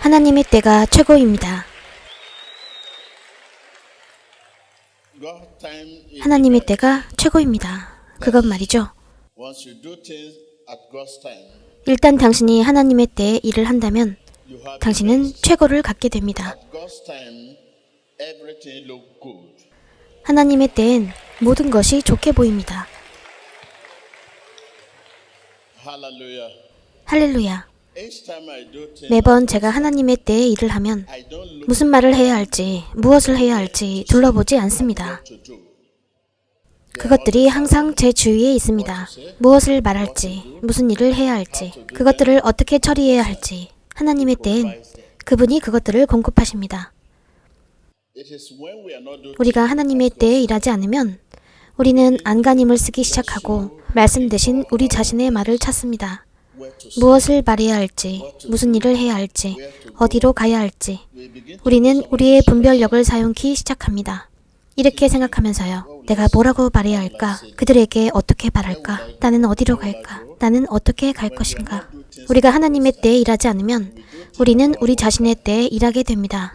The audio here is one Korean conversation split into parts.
하나님의 때가 최고입니다. 하나님의 때가 최고입니다. 그것 말이죠. 일단 당신이 하나님의 때에 일을 한다면 당신은 최고를 갖게 됩니다. 하나님의 때엔 모든 것이 좋게 보입니다. 할렐루야. Things, 매번 제가 하나님의 때에 일을 하면 무슨 말을 해야 할지, 무엇을 해야 할지 둘러보지 않습니다. 그것들이 항상 제 주위에 있습니다. 무엇을 말할지, 무슨 일을 해야 할지, 그것들을 어떻게 처리해야 할지, 하나님의 때엔 그분이 그것들을 공급하십니다. 우리가 하나님의 때에 일하지 않으면 우리는 안간힘을 쓰기 시작하고 말씀 대신 우리 자신의 말을 찾습니다. 무엇을 말해야 할지, 무슨 일을 해야 할지, 어디로 가야 할지, 우리는 우리의 분별력을 사용키 시작합니다. 이렇게 생각하면서요. 내가 뭐라고 말해야 할까? 그들에게 어떻게 말할까? 나는 어디로 갈까? 나는 어떻게 갈 것인가? 우리가 하나님의 때에 일하지 않으면 우리는 우리 자신의 때에 일하게 됩니다.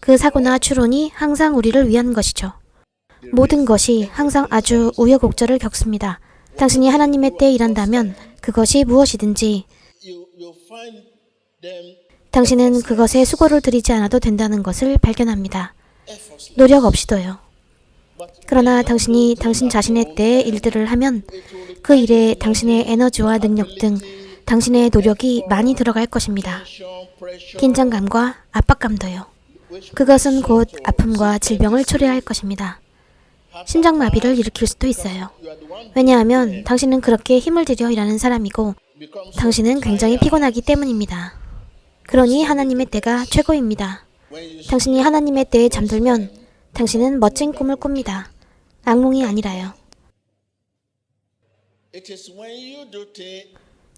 그 사고나 추론이 항상 우리를 위한 것이죠. 모든 것이 항상 아주 우여곡절을 겪습니다. 당신이 하나님의 때에 일한다면 그것이 무엇이든지 당신은 그것에 수고를 들이지 않아도 된다는 것을 발견합니다. 노력 없이도요. 그러나 당신이 당신 자신의 때에 일들을 하면 그 일에 당신의 에너지와 능력 등 당신의 노력이 많이 들어갈 것입니다. 긴장감과 압박감도요. 그것은 곧 아픔과 질병을 초래할 것입니다. 심장마비를 일으킬 수도 있어요. 왜냐하면 당신은 그렇게 힘을 들여 일하는 사람이고 당신은 굉장히 피곤하기 때문입니다. 그러니 하나님의 때가 최고입니다. 당신이 하나님의 때에 잠들면 당신은 멋진 꿈을 꿉니다. 악몽이 아니라요.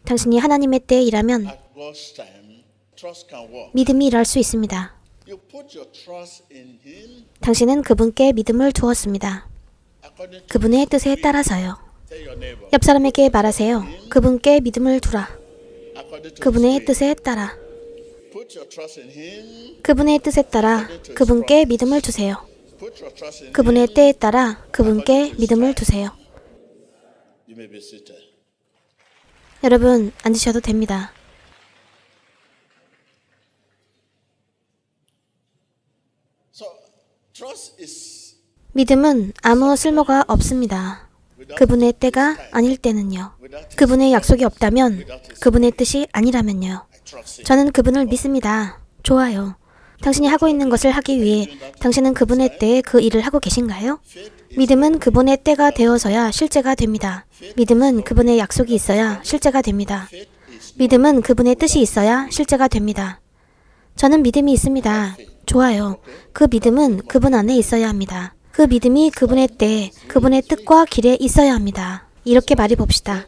당신이 하나님의 때에 일하면. 믿음이 일할 수 있습니다. 당신은 그분께 믿음을 두었습니다. 그분의 뜻에 따라서요. 옆 사람에게 말하세요. 그분께 믿음을 두라. 그분의. 뜻에 따라. 그분의 뜻에 따라 그분께 믿음을 두세요. 그분의 때에 따라 그분께 믿음을 두세요. 여러분, 앉으셔도 됩니다. 믿음은 아무 쓸모가 없습니다. 그분의 때가 아닐 때는요. 그분의 약속이 없다면, 그분의 뜻이 아니라면요. 저는 그분을 믿습니다. 좋아요. 당신이 하고 있는 것을 하기 위해 당신은 그분의 때에 그 일을 하고 계신가요? 믿음은 그분의 때가 되어서야 실제가 됩니다. 믿음은 그분의 약속이 있어야 실제가 됩니다. 믿음은 그분의 뜻이 있어야 실제가 됩니다. 저는 믿음이 있습니다. 좋아요. 그 믿음은 그분 안에 있어야 합니다. 그 믿음이 그분의 때, 그분의 뜻과 길에 있어야 합니다. 이렇게 말해 봅시다.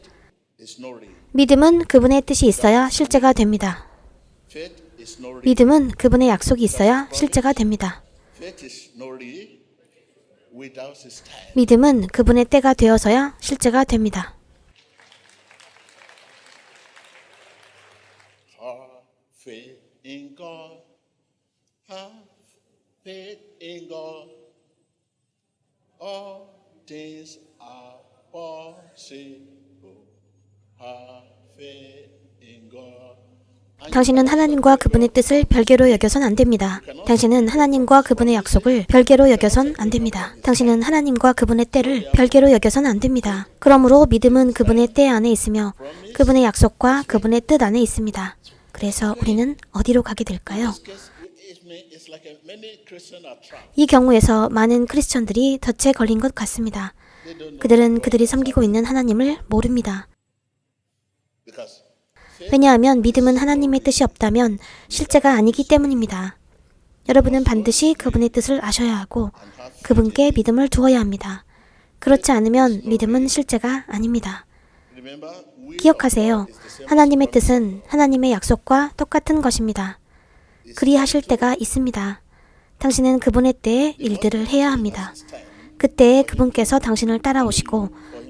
믿음은 그분의 뜻이 있어야 실제가 됩니다. 믿음은 그분의 약속이 있어야 실제가 됩니다. 믿음은 그분의 때가 되어서야 실제가 됩니다. God. Have faith in God. All things are possible. Have faith in God. 당신은 하나님과 그분의 뜻을 별개로 여겨선 안 됩니다. 당신은 하나님과 그분의 약속을 별개로 여겨선 안 됩니다. 당신은 하나님과 그분의 때를 별개로 여겨선 안 됩니다. 그러므로 믿음은 그분의 때 안에 있으며 그분의 약속과 그분의 뜻 안에 있습니다. 그래서 우리는 어디로 가게 될까요? 이 경우에서 많은 크리스천들이 덫에 걸린 것 같습니다. 그들은 그들이 섬기고 있는 하나님을 모릅니다. 왜냐하면 믿음은 하나님의 뜻이 없다면 실제가 아니기 때문입니다. 여러분은 반드시 그분의 뜻을 아셔야 하고 그분께 믿음을 두어야 합니다. 그렇지 않으면 믿음은 실제가 아닙니다. 기억하세요. 하나님의 뜻은 하나님의 약속과 똑같은 것입니다. 그리하실 때가 있습니다. 당신은 그분의 때에 일들을 해야 합니다. 그때에 그분께서 당신을 따라오시고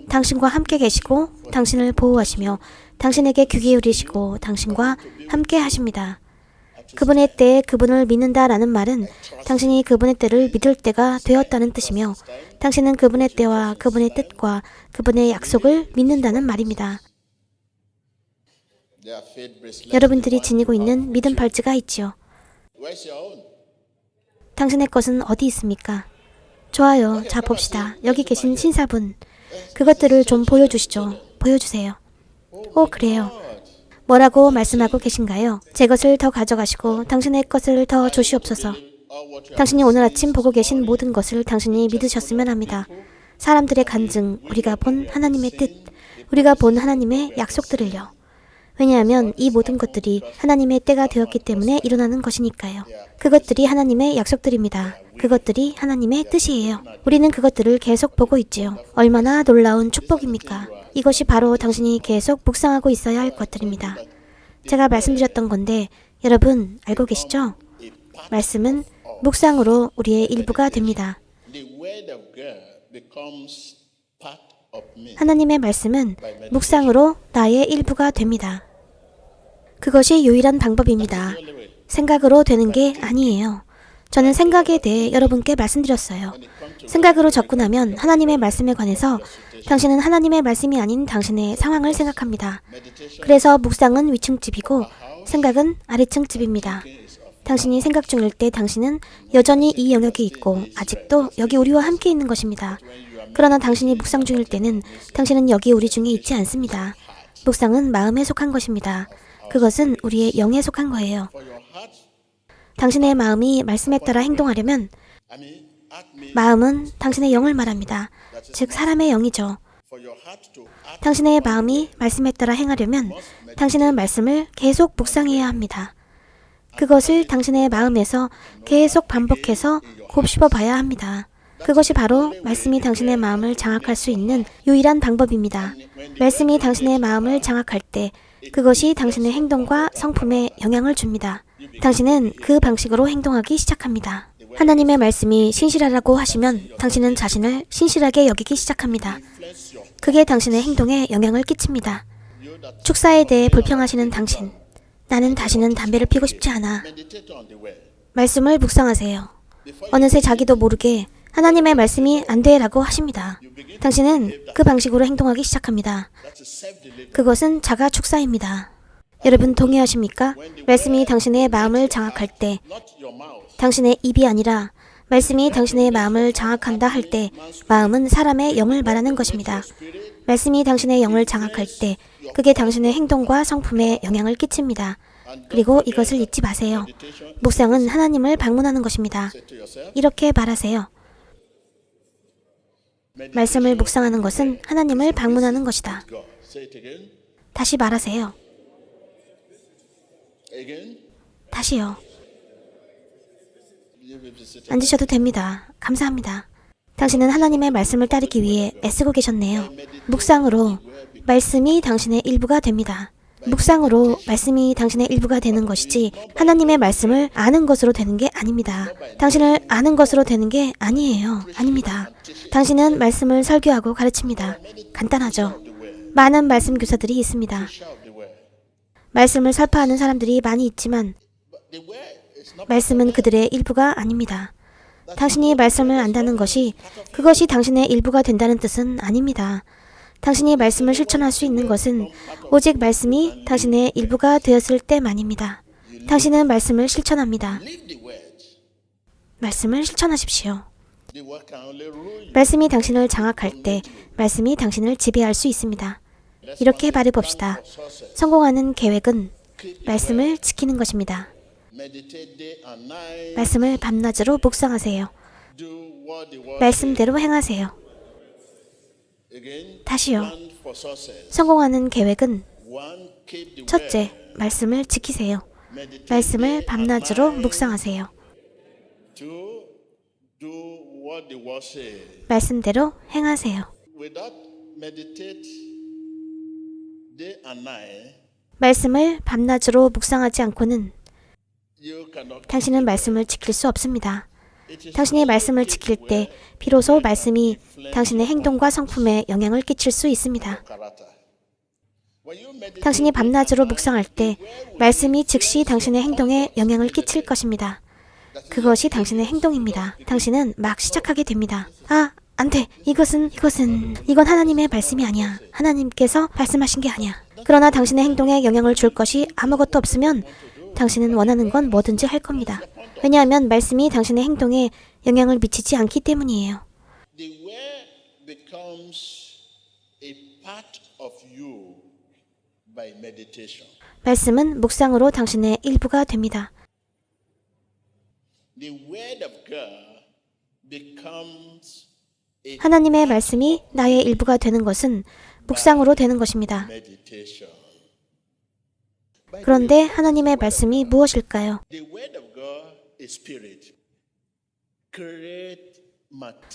당신과 함께 계시고 당신을 보호하시며 당신에게 귀 기울이시고 당신과 함께 하십니다. 그분의 때에 그분을 믿는다라는 말은 당신이 그분의 때를 믿을 때가 되었다는 뜻이며 당신은 그분의 때와 그분의 뜻과 그분의 약속을 믿는다는 말입니다. 여러분들이 지니고 있는 믿음 팔찌가 있지요. 당신의 것은 어디 있습니까? 좋아요. 자 봅시다. 여기 계신 신사분. 그것들을 좀 보여주시죠. 보여주세요. 오, 그래요. 뭐라고 말씀하고 계신가요? 제 것을 더 가져가시고 당신의 것을 더 주시옵소서. You 당신이 오늘 아침 보고 계신 모든 것을 당신이 믿으셨으면 합니다. 사람들의 간증, 우리가 본 하나님의 뜻, 우리가 본 하나님의 약속들을요. 왜냐하면 이 모든 것들이 하나님의 때가 되었기 때문에 일어나는 것이니까요. 그것들이 하나님의 약속들입니다. 그것들이 하나님의 뜻이에요. 우리는 그것들을 계속 보고 있지요. 얼마나 놀라운 축복입니까? 이것이 바로 당신이 계속 묵상하고 있어야 할 것들입니다. 제가 말씀드렸던 건데 여러분 알고 계시죠? 말씀은 묵상으로 우리의 일부가 됩니다. 하나님의 말씀은 묵상으로 나의 일부가 됩니다. 그것이 유일한 방법입니다. 생각으로 되는 게 아니에요. 저는 생각에 대해 여러분께 말씀드렸어요. 생각으로 접근하면 하나님의 말씀에 관해서 당신은 하나님의 말씀이 아닌 당신의 상황을 생각합니다. 그래서 묵상은 위층 집이고 생각은 아래층 집입니다. 당신이 생각 중일 때 당신은 여전히 이 영역에 있고 아직도 여기 우리와 함께 있는 것입니다. 그러나 당신이 묵상 중일 때는 당신은 여기 우리 중에 있지 않습니다. 묵상은 마음에 속한 것입니다. 그것은 우리의 영에 속한 거예요. 당신의 마음이 말씀에 따라 행동하려면 마음은 당신의 영을 말합니다. 즉 사람의 영이죠. 당신의 마음이 말씀에 따라 행하려면 당신은 말씀을 계속 묵상해야 합니다. 그것을 당신의 마음에서 계속 반복해서 곱씹어 봐야 합니다. 그것이 바로 말씀이 당신의 마음을 장악할 수 있는 유일한 방법입니다. 말씀이 당신의 마음을 장악할 때 그것이 당신의 행동과 성품에 영향을 줍니다. 당신은 그 방식으로 행동하기 시작합니다. 하나님의 말씀이 신실하라고 하시면 당신은 자신을 신실하게 여기기 시작합니다. 그게 당신의 행동에 영향을 끼칩니다. 축사에 대해 불평하시는 당신. 나는 다시는 담배를 피고 싶지 않아. 말씀을 묵상하세요. 어느새 자기도 모르게 하나님의 말씀이 안 돼라고 하십니다. 당신은 그 방식으로 행동하기 시작합니다. 그것은 자가 축사입니다. 여러분 동의하십니까? 말씀이 당신의 마음을 장악할 때. 당신의 입이 아니라 말씀이 당신의 마음을 장악한다 할 때, 마음은 사람의 영을 말하는 것입니다. 말씀이 당신의 영을 장악할 때, 그게 당신의 행동과 성품에 영향을 끼칩니다. 그리고 이것을 잊지 마세요. 묵상은 하나님을 방문하는 것입니다. 이렇게 말하세요. 말씀을 묵상하는 것은 하나님을 방문하는 것이다. 다시 말하세요. 다시요. 앉으셔도 됩니다. 감사합니다. 당신은 하나님의 말씀을 따르기 위해 애쓰고 계셨네요. 묵상으로 말씀이 당신의 일부가 됩니다. 묵상으로 말씀이 당신의 일부가 되는 것이지 하나님의 말씀을 아는 것으로 되는 게 아닙니다. 당신을 아는 것으로 되는 게 아니에요. 아닙니다. 당신은 말씀을 설교하고 가르칩니다. 간단하죠. 많은 말씀 교사들이 있습니다. 말씀을 설파하는 사람들이 많이 있지만 말씀은 그들의 일부가 아닙니다. 당신이 말씀을 안다는 것이 그것이 당신의 일부가 된다는 뜻은 아닙니다. 당신이 말씀을 실천할 수 있는 것은 오직 말씀이 당신의 일부가 되었을 때만입니다. 당신은 말씀을 실천합니다. 말씀을 실천하십시오. 말씀이 당신을 장악할 때 말씀이 당신을 지배할 수 있습니다. 이렇게 말해봅시다. 성공하는 계획은 말씀을 지키는 것입니다. 말씀을 밤낮으로 묵상하세요. 말씀대로 행하세요. 다시요. 성공하는 계획은 첫째. 말씀을 지키세요. 말씀을 밤낮으로. 묵상하세요. 말씀대로 행하세요. 말씀을 밤낮으로 묵상하지 않고는. 당신은 말씀을 지킬 수 없습니다. 당신이 말씀을 지킬 때 비로소 말씀이 당신의 행동과 성품에 영향을 끼칠 수 있습니다. 당신이 밤낮으로 묵상할 때 말씀이 즉시 당신의 행동에 영향을 끼칠 것입니다. 그것이 당신의 행동입니다. 당신은 막 시작하게 됩니다. 아, 안 돼. 이것은, 이것은, 이건 하나님의 말씀이 아니야. 하나님께서 말씀하신 게 아니야. 그러나 당신의 행동에 영향을 줄 것이 아무것도 없으면 당신은 원하는 건 뭐든지 할 겁니다. 왜냐하면 말씀이 당신의 행동에 영향을 미치지 않기 때문이에요. 말씀은 묵상으로 당신의 일부가 됩니다. 하나님의 말씀이 나의 일부가 되는 것은 묵상으로 되는 것입니다. 그런데 하나님의 말씀이 무엇일까요?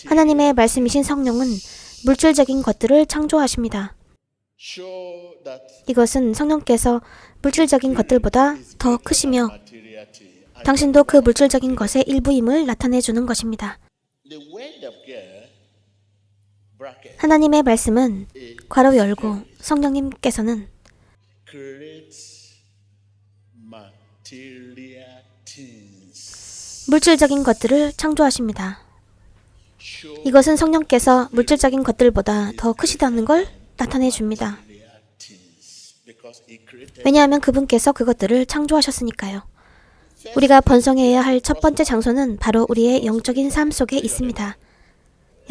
하나님의 말씀이신 성령은 물질적인 것들을 창조하십니다. 이것은 성령께서 물질적인 것들보다 더 크시며 당신도 그 물질적인 것의 일부임을 나타내 주는 것입니다. 하나님의 말씀은 괄호 열고 성령님께서는. 물질적인 것들을 창조하십니다. 이것은 성령께서 물질적인 것들보다 더 크시다는 걸 나타내 줍니다. 왜냐하면 그분께서 그것들을 창조하셨으니까요. 우리가 번성해야 할 첫 번째 장소는 바로 우리의 영적인 삶 속에 있습니다.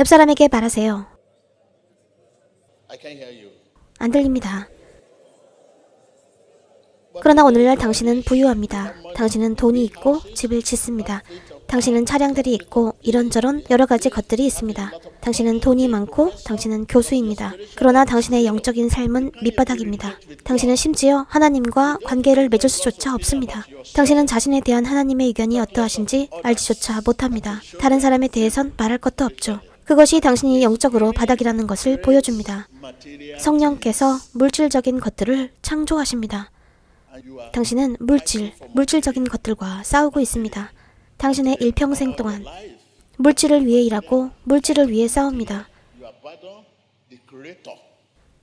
옆 사람에게 말하세요. 안 들립니다. 그러나 오늘날 당신은 부유합니다. 당신은 돈이 있고 집을 짓습니다. 당신은 차량들이 있고 이런저런 여러 가지 것들이 있습니다. 당신은 돈이 많고 당신은 교수입니다. 그러나 당신의 영적인 삶은 밑바닥입니다. 당신은 심지어 하나님과 관계를 맺을 수조차 없습니다. 당신은 자신에 대한 하나님의 의견이 어떠하신지 알지조차 못합니다. 다른 사람에 대해선 말할 것도 없죠. 그것이 당신이 영적으로 바닥이라는 것을 보여줍니다. 성령께서 물질적인 것들을 창조하십니다. 당신은 물질, 물질적인 것들과 싸우고 있습니다. 당신의 일평생 동안. 물질을 위해 일하고 물질을 위해 싸웁니다.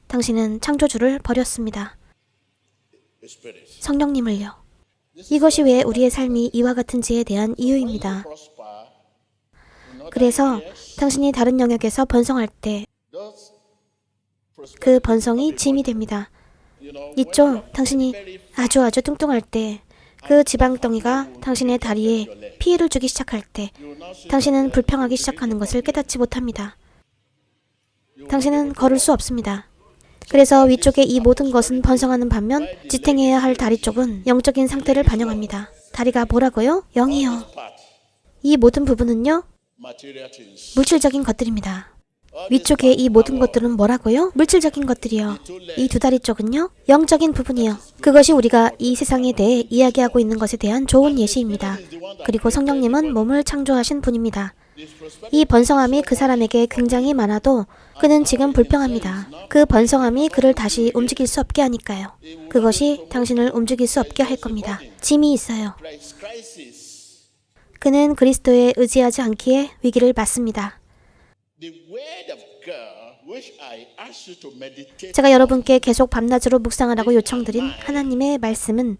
당신은 창조주를 버렸습니다. 성령님을요. 이것이 왜 우리의 삶이 이와 같은지에 대한 이유입니다. 그래서 당신이 다른 영역에서 번성할 때 그. 번성이 짐이 됩니다. 있죠? 당신이 아주 아주 뚱뚱할 때, 그 지방덩이가 당신의 다리에 피해를 주기 시작할 때, 당신은 불평하기 시작하는 것을 깨닫지 못합니다. 당신은 걸을 수 없습니다. 그래서 위쪽의 이 모든 것은 번성하는 반면 지탱해야 할 다리 쪽은 영적인 상태를 반영합니다. 다리가 뭐라고요? 영이요. 이 모든 부분은요. 물질적인 것들입니다. 위쪽의 이 모든 것들은 뭐라고요? 물질적인 것들이요. 이 두 다리 쪽은요? 영적인 부분이요. 그것이 우리가 이 세상에 대해 이야기하고 있는 것에 대한 좋은 예시입니다. 그리고 성령님은 몸을 창조하신 분입니다. 이 번성함이 그 사람에게 굉장히 많아도 그는 지금 불평합니다. 그 번성함이 그를 다시 움직일 수 없게 하니까요. 그것이 당신을 움직일 수 없게 할 겁니다. 짐이 있어요. 그는 그리스도에 의지하지 않기에 위기를 맞습니다. 제가 여러분께 계속 밤낮으로 묵상하라고 요청드린 하나님의 말씀은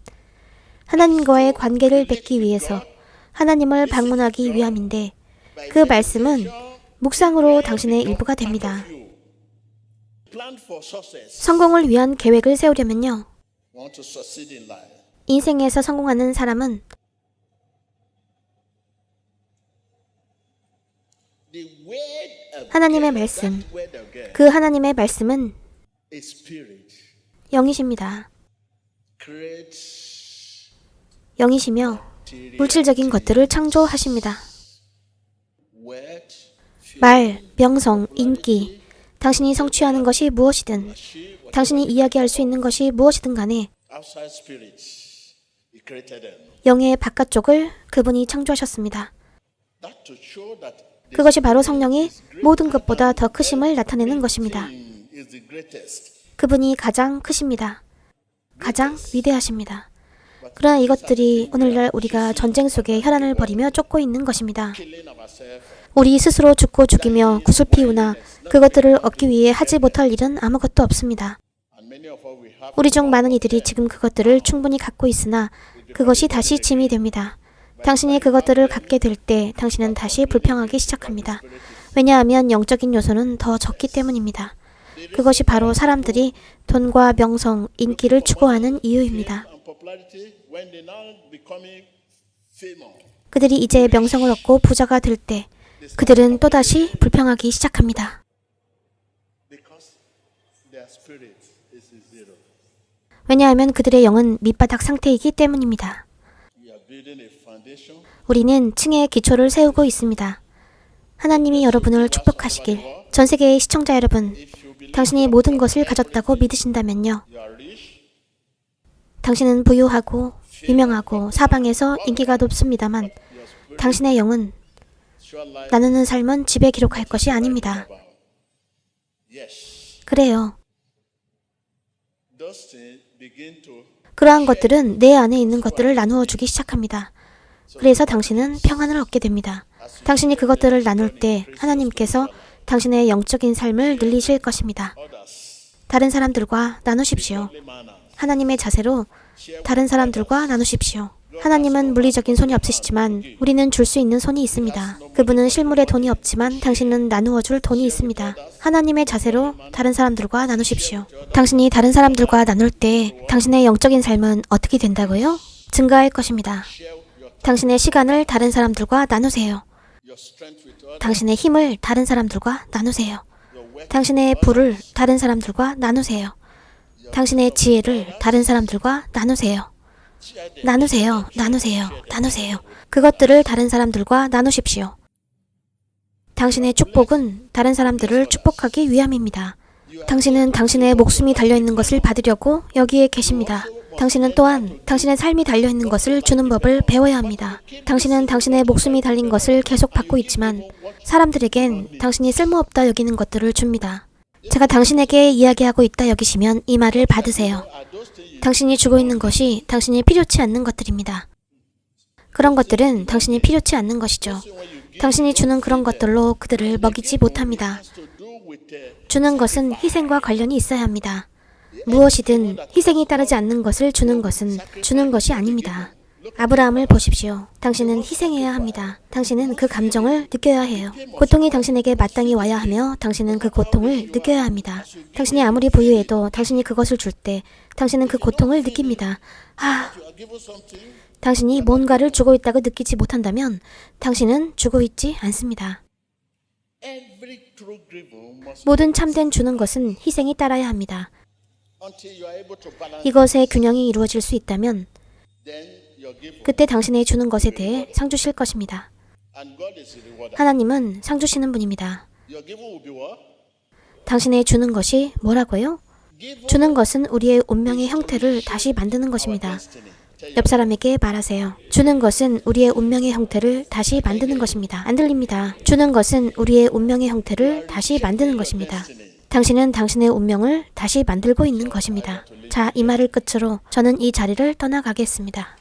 하나님과의 관계를 맺기 위해서 하나님을 방문하기 위함인데 그 말씀은 묵상으로 당신의 일부가 됩니다. 성공을 위한 계획을 세우려면요. 인생에서 성공하는 사람은 The word of 하나님의 말씀. 그 하나님의 말씀은. 영이십니다. 영이시며 물질적인 것들을 창조하십니다. 말, 명성, 인기, 당신이 성취하는 것이 무엇이든, 당신이 이야기할 수 있는 것이 무엇이든 간에. 영의 바깥쪽을 그분이 창조하셨습니다. 그것이 바로 성령이 모든 것보다 더 크심을 나타내는 것입니다. 그분이 가장 크십니다. 가장 위대하십니다. 그러나 이것들이 오늘날 우리가 전쟁 속에 혈안을 벌이며 쫓고 있는 것입니다. 우리 스스로 죽고 죽이며 구슬 피우나 그것들을 얻기 위해 하지 못할 일은 아무것도 없습니다. 우리 중 많은 이들이 지금 그것들을 충분히 갖고 있으나 그것이 다시 짐이 됩니다. 당신이 그것들을 갖게 될 때 당신은 다시 불평하기 시작합니다. 왜냐하면 영적인 요소는 더 적기 때문입니다. 그것이 바로 사람들이 돈과 명성, 인기를 추구하는 이유입니다. 그들이 이제 명성을 얻고 부자가 될 때 그들은 또다시 불평하기 시작합니다. 왜냐하면 그들의 영은 밑바닥 상태이기 때문입니다. 우리는 층의 기초를 세우고 있습니다. 하나님이 여러분을 축복하시길. 전 세계의 시청자 여러분, 당신이 모든 것을 가졌다고 믿으신다면요. 당신은 부유하고 유명하고 사방에서 인기가 높습니다만 당신의 영은 나누는 삶은 집에 기록할 것이 아닙니다. 그래요. 그러한 것들은 내 안에 있는 것들을 나누어 주기 시작합니다. 그래서 당신은 평안을 얻게 됩니다. 당신이 그것들을 나눌 때 하나님께서 당신의 영적인 삶을 늘리실 것입니다. 다른 사람들과 나누십시오. 하나님의 자세로 다른 사람들과 나누십시오. 하나님은 물리적인 손이 없으시지만 우리는 줄 수 있는 손이 있습니다. 그분은 실물의 돈이 없지만 당신은 나누어 줄 돈이 있습니다. 하나님의 자세로 다른 사람들과 나누십시오. 당신이 다른 사람들과 나눌 때 당신의 영적인 삶은 어떻게 된다고요? 증가할 것입니다. 당신의 시간을 다른 사람들과 나누세요. 당신의 힘을 다른 사람들과 나누세요. 당신의 부를 다른 사람들과 나누세요. 당신의 지혜를 다른 사람들과 나누세요. 나누세요. 나누세요. 나누세요. 그것들을 다른 사람들과 나누십시오. 당신의 축복은 다른 사람들을 축복하기 위함입니다. 당신은 당신의 목숨이 달려있는 것을 받으려고 여기에 계십니다. 당신은 또한 당신의 삶이 달려있는 것을 주는 법을 배워야 합니다. 당신은 당신의 목숨이 달린 것을 계속 받고 있지만 사람들에겐 당신이 쓸모없다 여기는 것들을 줍니다. 제가 당신에게 이야기하고 있다 여기시면 이 말을 받으세요. 당신이 주고 있는 것이 당신이 필요치 않는 것들입니다. 그런 것들은 당신이 필요치 않는 것이죠. 당신이 주는 그런 것들로 그들을 먹이지 못합니다. 주는 것은 희생과 관련이 있어야 합니다. 무엇이든 희생이 따르지 않는 것을 주는 것은 주는 것이 아닙니다. 아브라함을 보십시오. 당신은 희생해야 합니다. 당신은 그 감정을 느껴야 해요. 고통이 당신에게 마땅히 와야 하며 당신은 그 고통을 느껴야 합니다. 당신이 아무리 부유해도 당신이 그것을 줄 때 당신은 그 고통을 느낍니다. 아. 당신이 뭔가를 주고 있다고 느끼지 못한다면 당신은 주고 있지 않습니다. 모든 참된 주는 것은 희생이 따라야 합니다. 이것의 균형이 이루어질 수 있다면 그때 당신의 주는 것에 대해 상 주실 것입니다. 하나님은 상 주시는 분입니다. 당신의 주는 것이 뭐라고요? 주는 것은 우리의 운명의 형태를 다시 만드는 것입니다. 옆 사람에게 말하세요. 주는 것은 우리의 운명의 형태를 다시 만드는 것입니다. 안 들립니다. 주는 것은 우리의 운명의 형태를 다시 만드는 것입니다. 당신은 당신의 운명을 다시 만들고 있는 것입니다. 자, 이 말을 끝으로 저는 이 자리를 떠나가겠습니다.